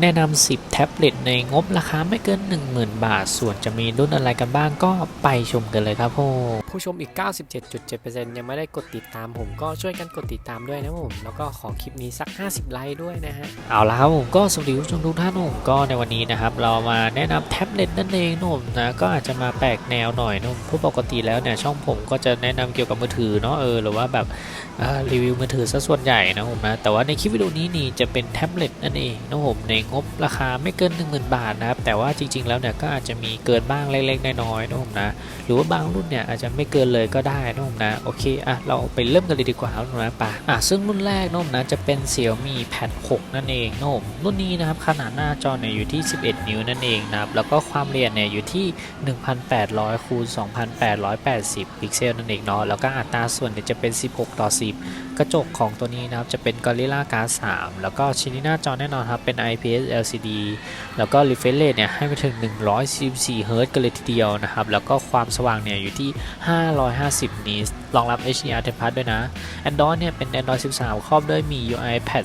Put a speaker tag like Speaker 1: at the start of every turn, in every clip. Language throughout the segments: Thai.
Speaker 1: แนะนำ 10 แท็บเล็ตในงบราคาไม่เกิน 10,000 บาท ส่วนจะมีรุ่นอะไรกันบ้างก็ไปชมกันเลยครับผม
Speaker 2: ผู้ชมอีก 97.7%ยังไม่ได้กดติดตามผมก็ช่วยกันกดติดตามด้วยนะผม แล้วก็ขอคลิปนี้สัก 50 ไลค์ด้วยนะฮะ
Speaker 1: เอาละครับผมก็สวัสดีผู้ชมทุกท่านผมก็ในวันนี้นะครับ เรามาแนะนำแท็บเล็ตนั่นเองนะผมนะก็อาจจะมาแปลกแนวหน่อยนะผมเพราะปกติแล้วเนี่ยช่องผมก็จะแนะนำเกี่ยวกับมือถือเนาะเออหรือว่าแบบอ่ารีวิวมือถือซะส่วนใหญ่นะผมนะแต่ว่าในคลิปวิดีโอนี้นี่จะเป็นแท็บเล็ตนั่นเองนะผมในงบราคาไม่เกิน 10,000 บาทนะครับแต่ว่าจริง ๆ แล้วเนี่ยก็อาจจะมีเกินบ้างเล็กๆน้อยๆนะผมนะหรือว่าบางรุ่นเนี่ยอาจจะไม่เกินเลยก็ได้นะผมนะโอเคอะเราไปเริ่มกันเลยดีกว่าครับนะป่ะอะซึ่งรุ่นแรกนะผมนะจะเป็น Xiaomi Pad 6นั่นเองนะผมรุ่นนี้นะครับขนาดหน้าจอเนี่ยอยู่ที่ 11 นิ้วนั่นเองนะครับแล้วก็ความเรียนเนี่ยอยู่ที่ 1,800คูณ2,880 พิกเซลนั่นเองเนาะแล้วก็อัตราส่วนเนี่ยจะเป็น 16 ต่อ 10 กระจกของตัวนี้นะครับ จะเป็น Gorilla Glass 3 แล้วก็ชิ้นหน้าจอแน่นอนครับ เป็น IPS LCD แล้วก็ refresh rate เนี่ยให้ไปถึง 144 Hz กันเลยทีเดียวนะครับ แล้วก็ความสว่างเนี่ยอยู่ที่ 550นิต รองรับ HDR 10 Plus ด้วยนะ Android เนี่ยเป็น Android 13 ครอบด้วยมี UI Pad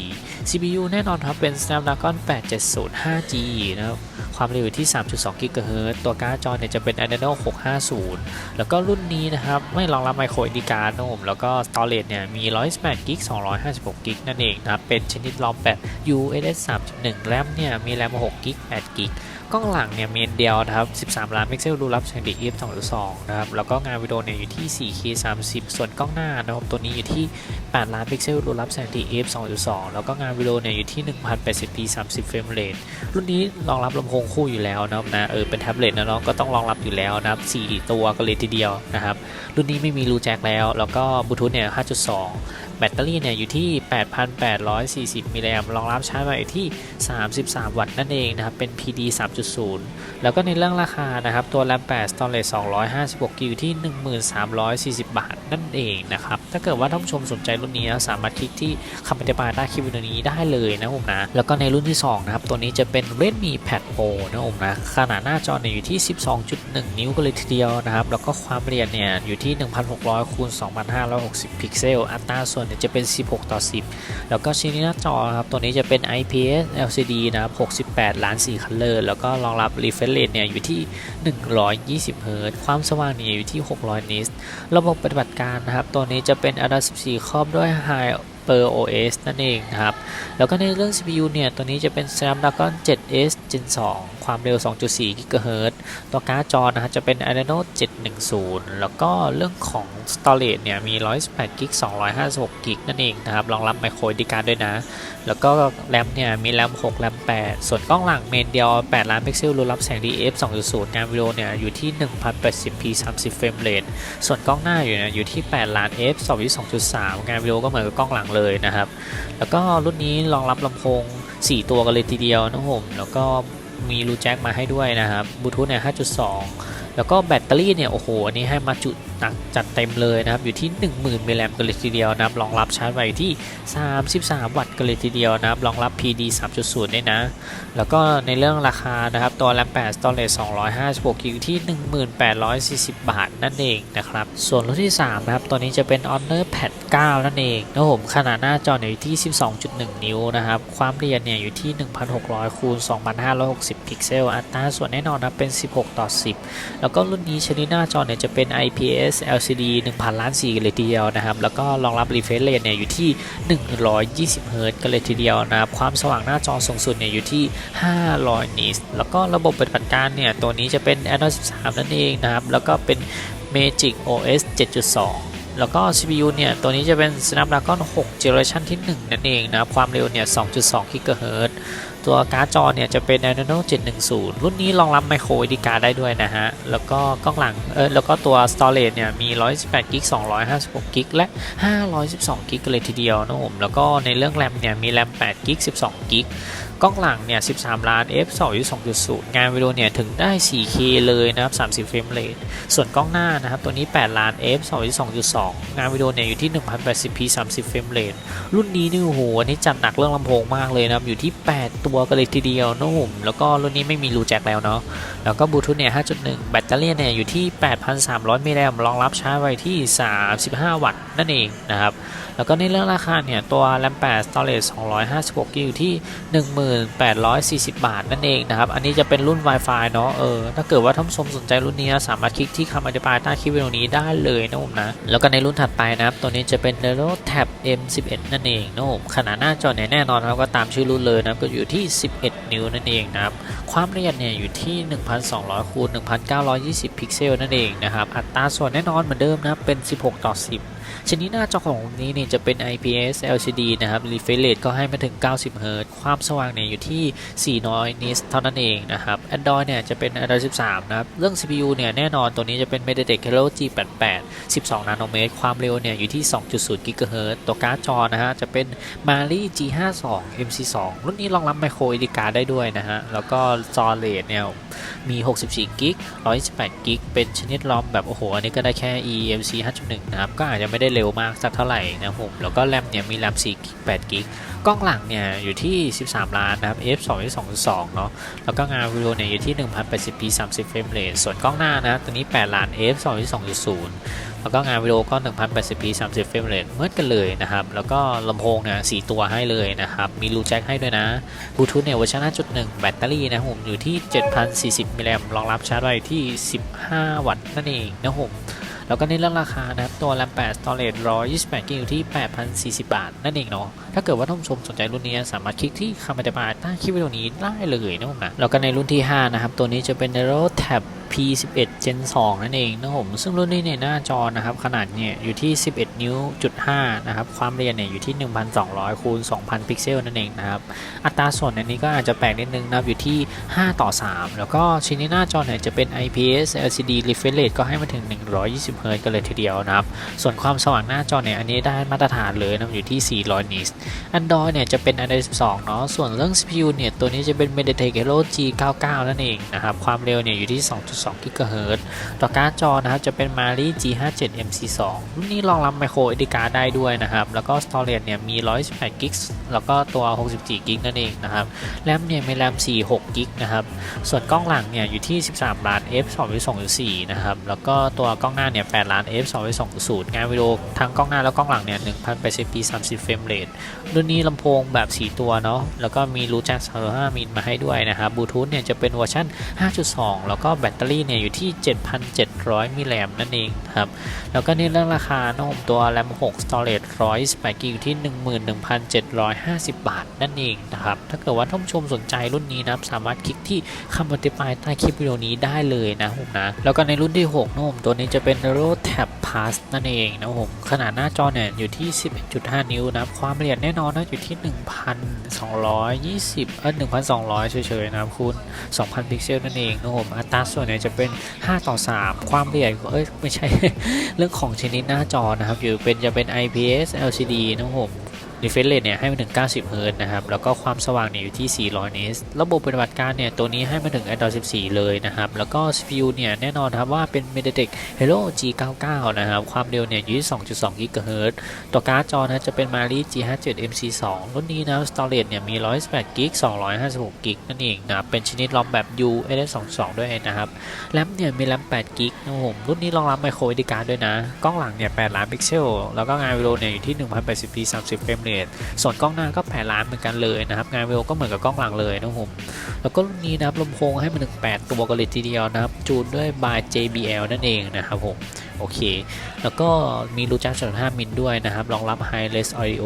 Speaker 1: 14 CPU แน่นอนครับเป็น Snapdragon 870 5G นะครับความเร็วอยู่ที่ 3.2 GHz ตัวการ์ดจอเนี่ยจะเป็น Adreno 650 แล้วก็รุ่นนี้นะครับ ไม่รองรับ micro SD card นะผมแล้วก็ storage เนี่ยมี 128 g b 256 g b นั่นเองนะครับ เป็นชนิด ROM แบบ USS 3.1 แรมเนี่ยมีแรม6 g b 8 g b กล้องหลังเนี่ยเมนเดียวนะครับ 13 ล้านพิกเซลรูรับแสงดี f 2.2นะครับ แล้วก็งานวิดีโอเนี่ยอยู่ที่ 4K 30 ส่วนกล้องหน้านะครับตัวนี้อยู่ที่ 8 ล้านพิกเซลรูรับแสงดี f 2.2แล้วก็งานวิดีโอเนี่ยอยู่ที่ 1080p 30 เฟรมเรท รุ่นนี้รองรับลำโพงคู่อยู่แล้วนะครับนะ เออ เป็นแท็บเล็ตนะเนาะ ก็ต้องรองรับอยู่แล้วนะครับ 4 ตัวก็เลยทีเดียวนะครับ รุ่นนี้ไม่มีรูแจ็คแล้ว แล้วก็บลูทูธเนี่ย 5.2 แบตเตอรี่เนี่ยอยู่ที่ 8,840 มิลลิแอมป์รองรับชาร์จไว้ที่ 33 วัตต์นั่นเองนะครับ เป็น PD 3.0 แล้วก็ในเรื่องราคานะครับ ตัว RAM 8 Storage 256กิกอยู่ที่ 1340 บาทนั่นเองนะครับ ถ้าเกิดว่าท่านผู้ชมสนใจรุ่นนี้นะสามารถคลิกที่คำอธิบายใต้คลิปวิดีโอนี้ได้เลยนะผมนะ แล้วก็ในรุ่นที่ 2 นะครับ ตัวนี้จะเป็น Redmi Pad Pro นะผมนะ ขนาดหน้าจอเนี่ยอยู่ที่ 12.1 นิ้วกันเลยทีเดียวนะครับ แล้วก็ความละเอียดเนี่ยอยู่ที่ 1,600คูณ2,560 พิกเซล อัตราส่วนเนี่ยจะเป็น 16 ต่อ 10 แล้วก็ชิ้นหน้าจอครับตัวนี้จะเป็น IPS LCD นะครับ 68 ล้าน4คัลเลอร์แล้วก็รองรับ refresh rate เนี่ยอยู่ที่ 120เฮิรต์ความสว่างเนี่ยอยู่ที่ 600นิตระบบปฏิบัติการนะครับตัวนี้จะเป็น Android 14 ครอบด้วย Hyper OS นั่นเองนะครับ แล้วก็ในเรื่อง CPU เนี่ย ตัวนี้จะเป็น Snapdragon 7S Gen 2 ความเร็ว 2.4 GHz ตัวการ์ดจอนะฮะจะเป็น Adreno 710 แล้วก็เรื่องของ Storage เนี่ยมี 128 g b 256 g b นั่นเองนะครับ รองรับ micro SD card ด้วยนะ แล้วก็แรมเนี่ยมีแรม6แรม8 ส่วนกล้องหลังเมนเดียว 8 ล้านพิกเซลรูรับแสง DF 2.0 งานวิดีโอเนี่ยอยู่ที่ 1080p 30 เฟรมเรทส่วนกล้องหน้าอยู่เนี่ยอยู่ที่ 8 ล้าน f 2.3 งานวิดีโอก็เหมือนกับกล้องหลังเลยนะครับ แล้วก็รุ่นนี้รองรับลำโพง 4 ตัวกันเลยทีเดียวนะผมแล้วก็มีรูแจ็คมาให้ด้วยนะครับบลูทูธเนี่ย5.2 แล้วก็แบตเตอรี่เนี่ยโอ้โหอันนี้ให้มาจุหนักจัดเต็มเลยนะครับอยู่ที่ 10,000มิลลิแอมป์กันเลยทีเดียวนะครับรองรับชาร์จไว้อยู่ที่ 33 วัตต์กันเลยทีเดียวนะครับรองรับ PD 3.0ด้วยนะ แล้วก็ในเรื่องราคานะครับตัว RAM 8 Storage 256กิกอยู่ที่ 1840 บาทนั่นเองนะครับส่วนรุ่นที่3นะครับตัวนี้จะเป็น Honor Pad 9 นั่นเองนะผมขนาดหน้าจอเนี่ยอยู่ที่ 12.1 นิ้วนะครับ ความละเอียดเนี่ยอยู่ที่ 1600คูณ2560 พิกเซล อัตราส่วนแน่นอนนะเป็น 16 ต่อ 10 แล้วก็รุ่นนี้ชนิดหน้าจอเนี่ยจะเป็น IPS LCD 1000 ล้านสีเลยทีเดียวนะครับ แล้วก็รองรับ refresh rate เนี่ยอยู่ที่ 120 Hz กันเลยทีเดียวนะครับ ความสว่างหน้าจอสูงสุดเนี่ยอยู่ที่ 500นิตแล้วก็ระบบปฏิบัติการเนี่ยตัวนี้จะเป็น Android 13 นั่นเองนะครับ แล้วก็เป็น Magic OS 7.2 แล้วก็ CPU เนี่ย ตัวนี้จะเป็น Snapdragon 6 Generation ที่ 1 นั่นเองนะ ความเร็วเนี่ย 2.2 GHz ตัวการ์ดจอเนี่ยจะเป็น Adreno 710 รุ่นนี้รองรับ micro SD card ได้ด้วยนะฮะ แล้วก็กล้องหลังเออแล้วก็ตัว storage เนี่ยมี 128 g b 256 g b และ 512 g b เลยทีเดียวนะผม แล้วก็ในเรื่องแรมเนี่ยมีแรม8 g b 12 g b กล้องหลังเนี่ย 13 ล้าน f 2.2.0 งานวิดีโอเนี่ยถึงได้ 4K เลยนะครับ 30 เฟรมเรทส่วนกล้องหน้านะครับ ตัวนี้ 8 ล้าน f 2.2.2 2งานวิดีโอเนี่ยอยู่ที่ 1080p 30 เฟรมเรทรุ่นนี้นี่โอ้โหอันนี้จัดหนักเรื่องลำโพงมากเลยนะครับอยู่ที่ 8 ตัวกันเลยทีเดียวนะผมแล้วก็รุ่นนี้ไม่มีรูแจ็คแล้วเนาะแล้วก็บลูทูธเนี่ย 5.1 แบตเตอรี่เนี่ย อยู่ที่ 8,300มิลลิแอมป์รองรับชาร์จไว้ที่ 35 วัตต์นั่นเองนะครับ แล้วก็ในเรื่องราคาเนี่ย ตัว RAM 8 Storage 256กิกอยู่ที่ 1840 บาทนั่นเองนะครับ อันนี้จะเป็นรุ่น Wi-Fi เนาะเออถ้าเกิดว่าท่านผู้ชมสนใจรุ่นนี้สามารถคลิกที่คำอธิบายใต้คลิปวิดีโอนี้ได้เลยนะผมนะแล้วก็ในรุ่นถัดไปนะครับตัวนี้จะเป็น Nero Tab M11 นั่นเองนะผมขนาดหน้าจอเนี่ยแน่นอนครับก็ตามชื่อรุ่นเลยนะก็อยู่ที่11 นิ้วนั่นเองนะครับ ความละเอียดเนี่ยอยู่ที่ 1,200คูณ1,920 พิกเซลนั่นเองนะครับ อัตราส่วนแน่นอนเหมือนเดิมนะเป็น 16 ต่อ 10 ชนิดหน้าจอของนี้นี่จะเป็น IPS LCD นะครับ refresh rate ก็ให้มาถึง 90 Hz ความสว่างเนี่ยอยู่ที่400 nits เท่านั้นเองนะครับ Android เนี่ยจะเป็น Android 13 นะครับ เรื่อง CPU เนี่ยแน่นอนตัวนี้จะเป็น MediaTek Helio G88 12 นาโนเมตร ความเร็วเนี่ยอยู่ที่ 2.0 GHz ตัวการ์ดจอนะฮะจะเป็น Mali G52 MC2 รุ่นนี้รองรับ Micro SD card ได้ด้วยนะฮะ แล้วก็ storage เนี่ยมี 64กิก128กิกเป็นชนิดรอมแบบโอ้โห อันนี้ก็ได้แค่ eMC 5.1 นะครับ ก็อาจจะไม่ได้เร็วมากสักเท่าไหร่นะผมแล้วก็แรมเนี่ยมีแรม4กิก8กิกกล้องหลังเนี่ยอยู่ที่ 13 ล้านนะครับ f 2 2.2เนาะแล้วก็งานวิดีโอเนี่ยอยู่ที่ 1080p 30เฟรมเรทส่วนกล้องหน้านะตัวนี้ 8 ล้าน f 2 2.0แล้วก็งานวิดีโอก็ 1080p 30เฟรมเรทเหมือนกันเลยนะครับ แล้วก็ลำโพงเนี่ย4ตัวให้เลยนะครับ มีรูแจ็คให้ด้วยนะบลูทูธเนี่ยเวอร์ชัน5.1 แบตเตอรี่นะผมอยู่ที่ 7,040มิลลิแอมป์รองรับชาร์จไว้ที่ 15 วัตต์นั่นเองนะผม แล้วก็ในเรื่องราคานะครับตัว RAM 8 Storage 128 g b อยู่ที่ 8,040 บาท นั่นเองเนาะถ้าเกิดว่าท่านผู้ชมสนใจรุ่นนี้สามารถคลิกที่คำอธิบายใต้คลิปวิดีโอนี้ได้เลยนะผมนะแล้วก็ในรุ่นที่ 5 นะครับ ตัวนี้จะเป็น Nero Tab P11 Gen 2 นั่นเองนะผมซึ่งรุ่นนี้เนี่ยหน้าจอนะครับขนาดเนี่ยอยู่ที่ 11 นิ้วจุด5นะครับความเรียนเนี่ยอยู่ที่ 1,200คูณ2,000 พิกเซลนั่นเองนะครับอัตราส่วนอันนี้ก็อาจจะแปลกนิดนึงนะครับอยู่ที่ 5 ต่อ 3 แล้วก็ชิ้นนี้หน้าจอเนี่ยจะเป็น IPS LCD refresh rate ก็ให้มาถึง 120 Hz กันเลยทีเดียวนะครับส่วนความสว่างหน้าจอเนี่ยอันนี้ได้มาตรฐานเลยนะอยู่ที่ 400 nits Android เนี่ยจะเป็น Android 12 เนาะส่วนเรื่อง CPU เนี่ยตัวนี้จะเป็น MediaTek Helio G99 นั่นเองนะครับความเร็วเนี่ยอยู่ที่ 2. 2.2 GHz ต่อการ์ดจอนะครับจะเป็น Mali G57 MC2 รุ่นนี้รองรับ Micro SD card ได้ด้วยนะครับ แล้วก็ Storage เนี่ยมี 128 g b แล้วก็ตัว 64 g b นั่นเองนะครับ แรมเนี่ยมีแรม46 g b นะครับ ส่วนกล้องหลังเนี่ยอยู่ที่ 13 ล้าน f 2.2.4 นะครับ แล้วก็ตัวกล้องหน้าเนี่ย 8 ล้าน f 2.2.0 งานวิดีโอทั้งกล้องหน้าและกล้องหลังเนี่ย 1080p 30 เฟรมเรทรุ่นนี้ลำโพงแบบ 4 ตัวเนาะ แล้วก็มีรูแจ็ค3.5มิลมาให้ด้วยนะครับ บลูทูธเนี่ยจะเป็นเวอร์ชัน5.2 แล้วก็แบตเตอรี่เนี่ยอยู่ที่ 7,700มิลลิแอมนั่นเองครับแล้วก็ในเรื่องราคาโนมตัว RAM 6 Storage 128 g b อยู่ที่ 11,750 บาทนั่นเองนะครับถ้าเกิดว่าท่านผู้ชมสนใจรุ่นนี้นะสามารถคลิกที่คำอธิบายใต้คลิปวิดีโอนี้ได้เลยนะผมนะแล้วก็ในรุ่นที่6นะผมตัวนี้จะเป็น r o Tab Plus นั่นเองนะผมขนาดหน้าจอเนี่ยอยู่ที่ 11.5 นิ้วนะความละเอียดแน่นอนนะอยู่ที่ 1,220เออ1,200เฉยๆนะครับคูณ2,000 พิกเซลนั่นเองนะผมอัตราส่วนเนี่ยจะเป็น 5 ต่อ 3 ความละเอียดเอ้ยไม่ใช่ เรื่องของชนิดหน้าจอนะครับ อยู่เป็นจะเป็น IPS LCD นะครับผม refresh rate เนี่ยให้มาถึง 90 Hz นะครับ แล้วก็ความสว่างเนี่ยอยู่ที่ 400 nits ระบบปฏิบัติการเนี่ย ตัวนี้ให้มาถึง Android 14 เลยนะครับ แล้วก็ CPU เนี่ย แน่นอนครับว่าเป็น MediaTek Helio G99 นะครับ ความเร็วเนี่ยอยู่ที่ 2.2 GHz ตัวการ์ดจอนะจะเป็น Mali G57 MC2 รุ่นนี้นะ storage เนี่ยมี 128 g b 256 g b นั่นเองนะเป็นชนิดรอมแบบ USS22 ด้วยนะครับ แรมเนี่ยมีแรม8 g b นะผมรุ่นนี้รองรับ Micro SD card ด้วยนะ กล้องหลังเนี่ย 8 ล้านพิกเซล แล้วก็งานวิดีโอเนี่ยอยู่ที่ 1080p 30เฟรมเรทส่วนกล้องหน้าก็แผ่ล้านเหมือนกันเลยนะครับงานวิวก็เหมือนกับกล้องหลังเลยนะครับผมแล้วก็รุ่นนี้นะครับลำโพงให้มาถึง8ตัวกันเลยทีเดียวนะครับจูนด้วยบาย JBL นั่นเองนะครับผม โอเค แล้วก็มีรูจัก3.5มิลด้วยนะครับ รองรับ Hi-Res Audio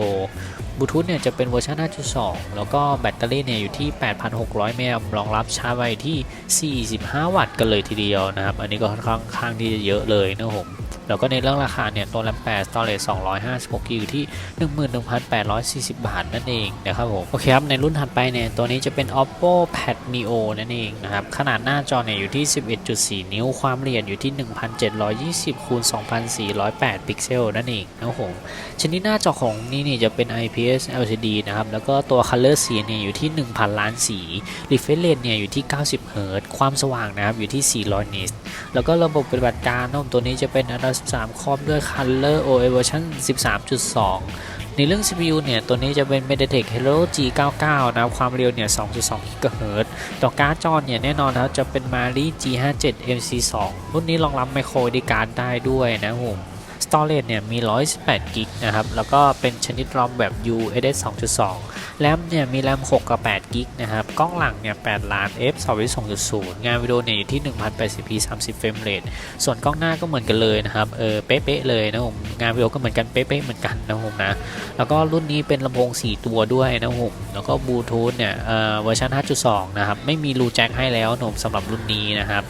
Speaker 1: บลูทูธเนี่ยจะเป็นเวอร์ชัน5.2 แล้วก็แบตเตอรี่เนี่ยอยู่ที่ 8,600มิลลิแอมป์รองรับชาร์จไว้ที่ 45 วัตต์กันเลยทีเดียวนะครับ อันนี้ก็ค่อนข้างที่จะเยอะเลยนะครับผมแล้วก็ในเรื่องราคาเนี่ยตัว RAM 8 Storage 256 g b อยู่ที่ 11,840 บาทนั่นเองนะครับผมโอเคครับ ในรุ่นถัดไปเนี่ยตัวนี้จะเป็น Oppo Pad Neo นั่นเองนะครับ ขนาดหน้าจอเนี่ยอยู่ที่ 11.4 นิ้วความละเอียดอยู่ที่ 1,720คูณ2,408 พิกเซลนั่นเองนะครับผมชนิดหน้าจอของนี่นี่จะเป็น IPS LCD นะครับ แล้วก็ตัว Color สีเนี่ยอยู่ที่ 1,000 ล้านสี Refresh Rate เนี่ยอยู่ที่ 90 เฮิรต์ความสว่างนะครับ อยู่ที่ 400 นิตแล้วก็ระบบปฏิบัติการนะตัวนี้จะเป็น Android 13 ครอบด้วย Color OS version 13.2 ในเรื่อง CPU เนี่ย ตัวนี้จะเป็น MediaTek Helio G99 นะครับความเร็วเนี่ย 2.2 GHz ต่อการ์ดจอเนี่ย แน่นอนนะครับจะเป็น Mali G57 MC2 รุ่นนี้รองรับ Micro SD card ได้ด้วยนะผม Storage เนี่ยมี128กิกนะครับ แล้วก็เป็นชนิด ROM แบบ USS 2.2 แรมเนี่ยมีแรม 6 กับ 8 กิกนะครับ กล้องหลังเนี่ย 8 ล้าน f 2.2.0 งานวิดีโอเนี่ยอยู่ที่ 1080p 30 เฟรมเรท ส่วนกล้องหน้าก็เหมือนกันเลยนะครับ เออ เป๊ะๆเลยนะผมงานวิดีโอก็เหมือนกัน เป๊ะๆเหมือนกันนะผมนะ แล้วก็รุ่นนี้เป็นลำโพง 4 ตัวด้วยนะผม แล้วก็บลูทูธเนี่ย เออเวอร์ชัน5.2 นะครับ ไม่มีรูแจ็คให้แล้วนะผมสำหรับรุ่นนี้นะครับ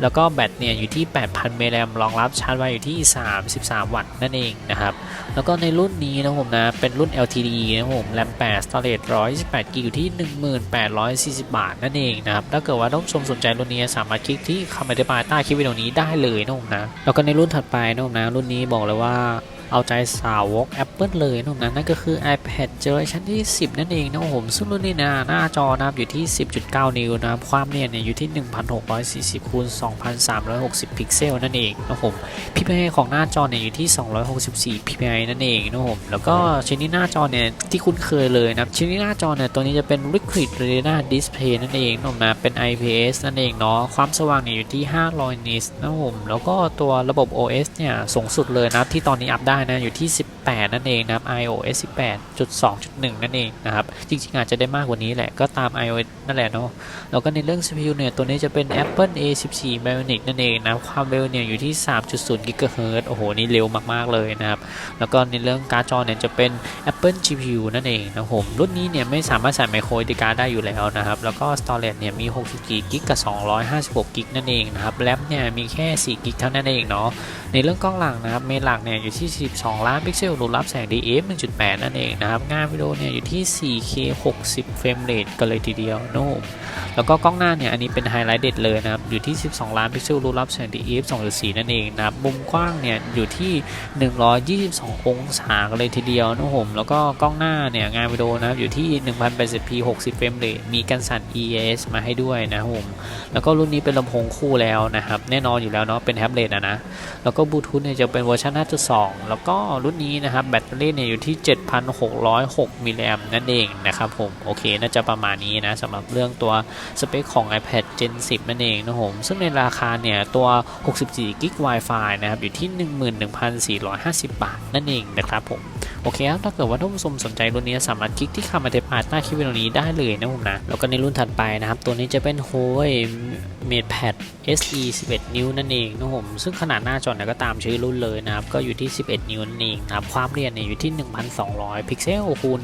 Speaker 1: แล้วก็แบตเนี่ยอยู่ที่ 8,000 มิลลิแอมป์รองรับชาร์จไว้อยู่ที่ 33 วัตต์นั่นเองนะครับ แล้วก็ในรุ่นนี้นะผมนะ เป็นรุ่น LTD นะผม RAM 8 Storage 128กิกอยู่ที่ 1840 บาทนั่นเองนะครับ ถ้าเกิดว่าท่านชมสนใจรุ่นนี้สามารถคลิกที่คำอธิบายใต้คลิปวิดีโอนี้ได้เลยนะผมนะ แล้วก็ในรุ่นถัดไปนะผมนะ รุ่นนี้บอกเลยว่า เอาใจสาวก Apple เลยนะผมนะนั่นก็คือ iPad Generation ที่ 10 นั่นเองนะผมซึ่งรุ่นนี้นะหน้าจอนะครับอยู่ที่ 10.9 นิ้วนะครับความเนียนเนี่ยอยู่ที่ 1640คูณ2360 พิกเซลนั่นเองนะผม PPI ของหน้าจอเนี่ยอยู่ที่ 264 PPI นั่นเองนะผมแล้วก็ชิ้นนี้หน้าจอเนี่ยที่คุ้นเคยเลยนะชิ้นนี้หน้าจอเนี่ยตัวนี้จะเป็น Liquid Retina Display นั่นเองนะครับนะเป็น IPS นั่นเองเนาะความสว่างเนี่ยอยู่ที่ 500 นิตนะผมแล้วก็ตัวระบบ OS เนี่ยสูงสุดเลยนะที่ตอนนี้อัพได้นะอยู่ที่ 18 นั่นเองนะครับ iOS 18.2.1 นั่นเองนะครับ จริงๆ อาจจะได้มากกว่านี้แหละ ก็ตาม iOS นั่นแหละเนาะ แล้วก็ในเรื่อง CPU เนี่ย ตัวนี้จะเป็น Apple A14 Bionic นั่นเองนะ ความเร็วเนี่ยอยู่ที่ 3.0 GHz โอ้โห นี่เร็วมากๆ เลยนะครับ แล้วก็ในเรื่องการ์ดจอเนี่ยจะเป็น Apple GPU นั่นเองนะผม รุ่นนี้เนี่ยไม่สามารถใส่ไมโคร SD card ได้อยู่แล้วนะครับ แล้วก็ Storage เนี่ยมี64 g b กับ 256 g b นั่นเองนะครับ แรมเนี่ยมีแค่4 g b เท่านั้นเองเนาะ ในเรื่องกล้องหลังนะครับเมนหลักเนี่ยอยู่ที่ 12 ล้านพิกเซลรองรับแสง DF 1.8 นั่นเองนะครับงานวิดีโอเนี่ยอยู่ที่ 4K 60 เฟรมเรทกันเลยทีเดียวโน้มแล้วก็กล้องหน้าเนี่ยอันนี้เป็นไฮไลท์เด็ดเลยนะครับอยู่ที่ 12 ล้านพิกเซลรองรับแสง DF 2.4 นั่นเองนะครับมุมกว้างเนี่ยอยู่ที่ 122 องศากันเลยทีเดียวนะผมแล้วก็กล้องหน้าเนี่ยงานวิดีโอนะครับอยู่ที่ 1080p 60 เฟรมเรทมีกันสั่น EAS มาให้ด้วยนะครับผมแล้วก็รุ่นนี้เป็นลำโพงคู่แล้วนะครับแน่นอนอยู่แล้วเนาะเป็นแท็บเล็ตอะนะแล้วก็บลูทูธเนี่ยจะเป็นเวอร์ชัน5.2 แล้วก็รุ่นนี้นะครับแบตเตอรี่เนี่ยอยู่ที่ 7,606 มิลลิแอมนั่นเองนะครับผม โอเค น่าจะประมาณนี้นะสำหรับเรื่องตัวสเปคของ iPad Gen 10 นั่นเองนะผมซึ่งในราคาเนี่ยตัว 64กิก Wi-Fi นะครับอยู่ที่ 11,450 บาทนั่นเองนะครับผม โอเคครับถ้าเกิดว่าท่านผู้ชมสนใจรุ่นนี้สามารถคลิกที่คำอธิบายใต้คลิปวิดีโอนี้ได้เลยนะผมนะ แล้วก็ในรุ่นถัดไปนะครับ ตัวนี้จะเป็น Huawei MatePad SE 11 นิ้วนั่นเองนะผมซึ่งขนาดหน้าจอเนี่ยก็ตามชื่อรุ่นเลยนะครับ ก็อยู่ที่ 11 นิ้วนั่นเองนะครับความเรียนเนี่ยอยู่ที่ 1,200 พิกเซลคูณ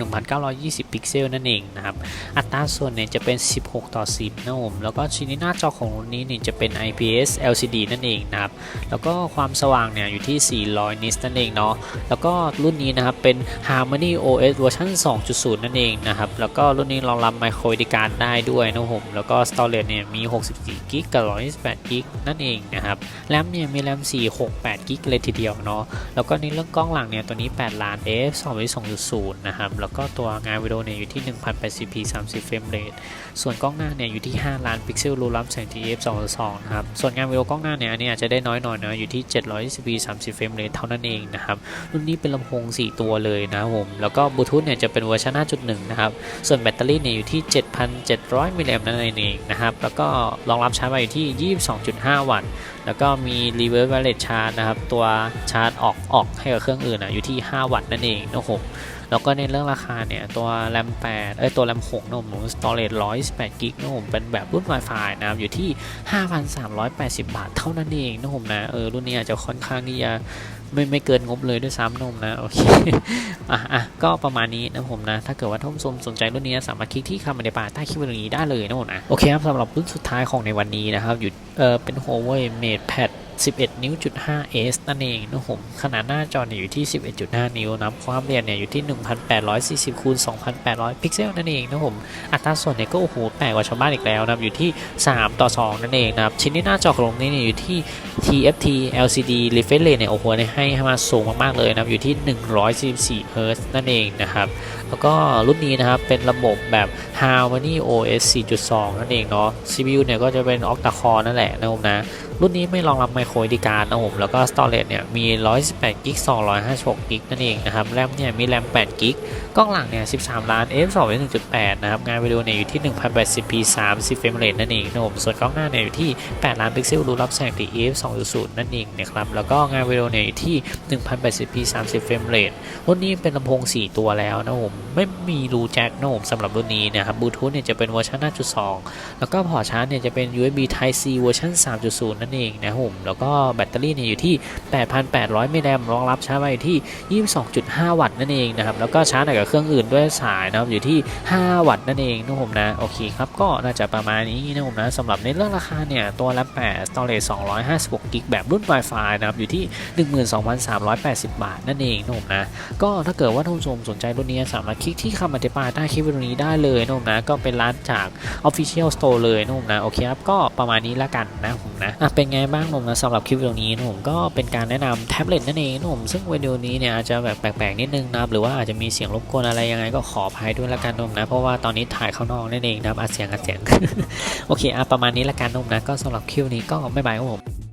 Speaker 1: 1,920 พิกเซลนั่นเองนะครับอัตราส่วนเนี่ยจะเป็น 16 ต่อ 10นะผมแล้วก็ชิ้นนี้หน้าจอของรุ่นนี้เนี่ยจะเป็น IPS LCD นั่นเองนะครับแล้วก็ความสว่างเนี่ยอยู่ที่ 400 นิตนั่นเองเนาะแล้วก็รุ่นนี้นะครับเป็น Harmony OS เวอร์ชัน2.0 นั่นเองนะครับ แล้วก็รุ่นนี้รองรับ Micro SD card ได้ด้วยนะผมแล้วก็ Storage เนี่ยมี 64 g b กับ128 g b นั่นเองนะครับแรมเนี่ยมีแรม4 6 8 g b เลยทีเดียวเนาะแล้วก็ในเรื่องกล้องหลังเนี่ยตัวนี้ 8 ล้าน f 2.2.0นะครับแล้วก็ตัวงานวิดีโอเนี่ยอยู่ที่ 1080p 30เฟรมเรทส่วนกล้องหน้าเนี่ยอยู่ที่ 5 ล้านพิกเซลรองรับแสง TF 2.2นะครับส่วนงานวิดีโอกล้องหน้าเนี่ยอันนี้อาจจะได้น้อยหน่อยเนาะอยู่ที่ 720p 30เฟรมเรทเท่านั้นเองนะครับรุ่นนี้เป็นลำโพง 4 ตัวเลยนะครับผม แล้วก็บลูทูธเนี่ยจะเป็นเวอร์ชัน5.1 นะครับ ส่วนแบตเตอรี่เนี่ยอยู่ที่ 7,700 มิลลิแอมป์นั่นเองนะครับ แล้วก็รองรับชาร์จไฟอยู่ที่ 22.5 วัตต์ แล้วก็มี reverse wireless charge นะครับ ตัวชาร์จออกออกให้กับเครื่องอื่นอะอยู่ที่ 5 วัตต์นั่นเองนะครับผมแล้วก็ในเรื่องราคาเนี่ย ตัว RAM 8เอ้ยตัว RAM 6นะผม storage 128 g b นะผมเป็นแบบรุ่น Wi-Fi นะครับอยู่ที่ 5,380 บาทเท่านั้นเองนะผมนะเออรุ่นนี้อาจจะค่อนข้างที่จะ ไม่ไม่เกินงบเลยด้วยซ้ำนมนะ โอเค อะอะก็ประมาณนี้นะผมนะ ถ้าเกิดว่าท่านผู้ชมสนใจรุ่นนี้สามารถคลิกที่คำอธิบายใต้คลิปวิดีโอนี้ได้เลยนะผมนะ โอเคครับสำหรับรุ่นสุดท้ายของในวันนี้นะครับอยู่เออเป็น Huawei MatePad 11 นิ้วจุด5 S นั่นเองนะผมขนาดหน้าจอเนี่ยอยู่ที่ 11.5 นิ้วนะความเรียนเนี่ยอยู่ที่ 1840คูณ2800 พิกเซลนั่นเองนะผมอัตราส่วนเนี่ยก็โอ้โหแปลกกว่าชาวบ้านอีกแล้วนะครับอยู่ที่ 3 ต่อ 2 นั่นเองนะครับชิ้นนี้หน้าจอของตรงนี้เนี่ยอยู่ที่ TFT LCD refresh rate เนี่ยโอ้โหเนี่ยให้มาสูงมากๆเลยนะครับอยู่ที่ 144 Hz นั่นเองนะครับ แล้วก็รุ่นนี้นะครับเป็นระบบแบบ Harmony OS 4.2 นั่นเองเนาะ CPU เนี่ยก็จะเป็น Octa Core นั่นแหละนะผมนะ รุ่นนี้ไม่รองรับไมโคร SD card นะผมแล้วก็ storage เนี่ยมี 128 g b 256 g b นั่นเองนะครับแรมเนี่ยมีแรม8 g b กล้องหลังเนี่ย 13 ล้าน f 2 1.8 นะครับ งานวิดีโอเนี่ยอยู่ที่ 1080p 30 frame rate นั่นเองนะผมส่วนกล้องหน้าเนี่ยอยู่ที่ 8 ล้านพิกเซลรูรับแสง TF 2.0 นั่นเองนะครับแล้วก็งานวิดีโอเนี่ยอยู่ที่ 1080p 30 frame rate รุ่นนี้เป็นลำโพง 4 ตัวแล้วนะผมไม่มีรูแจ็คนะผมสำหรับรุ่นนี้นะครับบลูทูธเนี่ยจะเป็นเวอร์ชัน5.2 แล้วก็พอร์ตชาร์จเนี่ยจะเป็น USB Type C เวอร์ชัน3.0 นั่นเองนะครับผมแล้วก็แบตเตอรี่เนี่ยอยู่ที่ 8,800มิลลิแอมป์รองรับชาร์จไว้อยู่ที่ 22.5 วัตต์นั่นเองนะครับแล้วก็ชาร์จกับเครื่องอื่นด้วยสายนะครับอยู่ที่ 5 วัตต์นั่นเองนะผมนะโอเคครับก็น่าจะประมาณนี้นะผมนะสำหรับในเรื่องราคาเนี่ยตัวละ8 storage 256กิกแบบรุ่น Wi-Fi นะครับอยู่ที่ 12,380 บาทนั่นเองนะผมนะก็ถ้าเกิดว่าท่านผู้ชมสนใจรุ่นนี้สามารถคลิกที่คำอธิบายใต้คลิปวิดีโอนี้ได้เลยนะผมนะก็เป็นร้านจาก Official Store เลยนะผมนะโอเคครับก็ประมาณนี้ละกันนะผมนะอะเป็นไงบ้างผมนะสำหรับคลิปวิดีโอนี้นะผมก็เป็นการแนะนำแท็บเล็ตนั่นเองนะผมซึ่งวิดีโอนี้เนี่ยอาจจะแบบแปลกๆนิดนึงนะครับหรือว่าอาจจะมีเสียงรบกวนอะไรยังไงก็ขออภัยด้วยละกันนะผมนะเพราะว่าตอนนี้ถ่ายข้างนอกนั่นเองนะครับอัดเสียงอัดเสียงโอเคอะประมาณนี้ละกันนะผมนะก็สำหรับคลิปนี้ก็บ๊ายบายครับผม